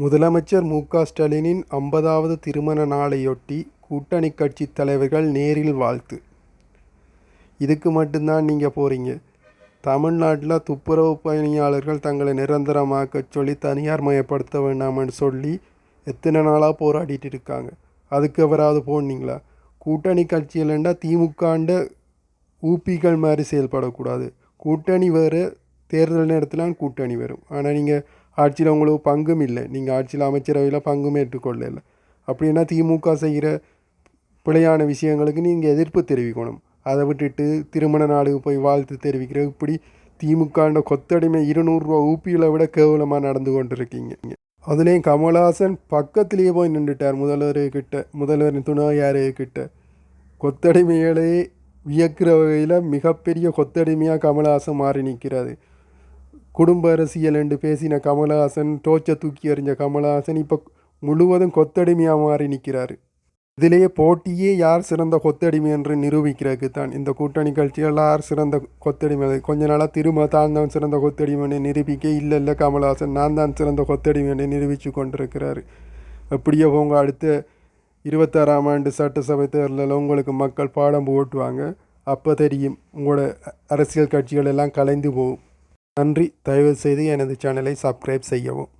முதலமைச்சர் மு க ஸ்டாலினின் ஐம்பதாவது திருமண நாளையொட்டி கூட்டணி கட்சி தலைவர்கள் நேரில் வாழ்த்து. இதுக்கு மட்டும்தான் நீங்கள் போகிறீங்க தமிழ்நாட்டில் துப்புரவு பணியாளர்கள் தங்களை நிரந்தரமாக்க சொல்லி தனியார் மயப்படுத்த வேண்டாம்னு சொல்லி எத்தனை நாளாக போராடிட்டு இருக்காங்க. அதுக்கு எவராவது போனீங்களா? கூட்டணி கட்சியிலண்டா திமுகாண்ட ஊப்பிகள் மாதிரி செயல்படக்கூடாது. கூட்டணி வேறு தேர்தல் நேரத்தில் கூட்டணி வரும். ஆனால் நீங்கள் ஆட்சியில் உங்களுக்கு பங்கும் இல்லை. நீங்கள் ஆட்சியில் அமைச்சரவையில் பங்கும் ஏற்றுக்கொள்ளல. அப்படின்னா திமுக செய்கிற பிழையான விஷயங்களுக்கு நீங்கள் எதிர்ப்பு தெரிவிக்கணும். அதை விட்டுட்டு திருமண நாளுக்கு போய் வாழ்த்து தெரிவிக்கிற இப்படி திமுகண்ட கொத்தடிமை இருநூறுரூவா ஊப்பியில் விட கேவலமாக நடந்து கொண்டு இருக்கீங்க அதுலேயும் கமல்ஹாசன் பக்கத்துலேயே போய் நின்றுட்டார் முதல்வர் கிட்ட முதல்வரின் துணையார் கிட்ட கொத்தடிமைகளே வியக்கிற வகையில் மிகப்பெரிய கொத்தடிமையாக கமல்ஹாசன் மாறி நிற்கிறாரு. குடும்ப அரசியல் என்று பேசின கமலஹாசன் டோச்சை தூக்கி எறிஞ்ச கமலஹாசன் இப்போ முழுவதும் கொத்தடிமையாக மாறி நிற்கிறார் இதிலேயே போட்டியே யார் சிறந்த கொத்தடிமை என்று நிரூபிக்கிறதுக்கு தான். இந்த கூட்டணி கட்சிகள் யார் சிறந்த கொத்தடிமை? கொஞ்ச நாளாக திரும்ப தான் தான் சிறந்த கொத்தடிமைன்னு நிரூபிக்க இல்லை இல்லை கமலஹாசன் நான் தான் சிறந்த கொத்தடிமைன்னு நிரூபித்து கொண்டிருக்கிறார். அப்படியே உங்கள் அடுத்த இருபத்தாறாம் ஆண்டு சட்டசபை தேர்தலில் உங்களுக்கு மக்கள் பாடம் போட்டுவாங்க அப்போ தெரியும் உங்களோட அரசியல் கட்சிகள் எல்லாம் கலைந்து போகும். நன்றி. தயவுசெய்து எனது சேனலை சப்ஸ்கிரைப் செய்யவும்.